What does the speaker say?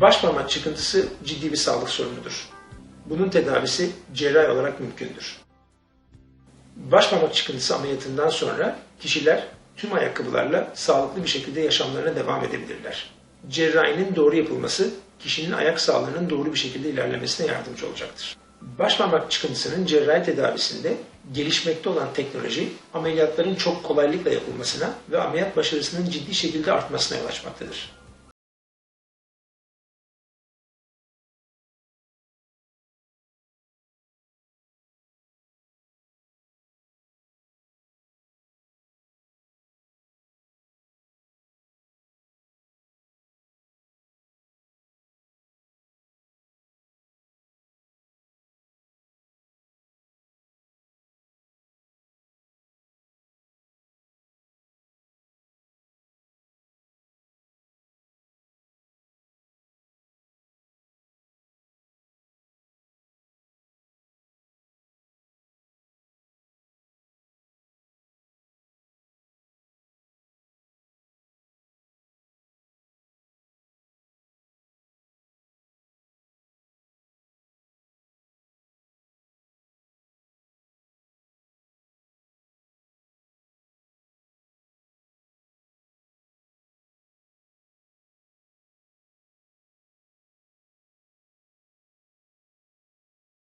Baş parmak çıkıntısı ciddi bir sağlık sorunudur. Bunun tedavisi cerrahi olarak mümkündür. Baş parmak çıkıntısı ameliyatından sonra kişiler tüm ayakkabılarla sağlıklı bir şekilde yaşamlarına devam edebilirler. Cerrahinin doğru yapılması kişinin ayak sağlığının doğru bir şekilde ilerlemesine yardımcı olacaktır. Baş parmak çıkıntısının cerrahi tedavisinde gelişmekte olan teknoloji ameliyatların çok kolaylıkla yapılmasına ve ameliyat başarısının ciddi şekilde artmasına yol açmaktadır.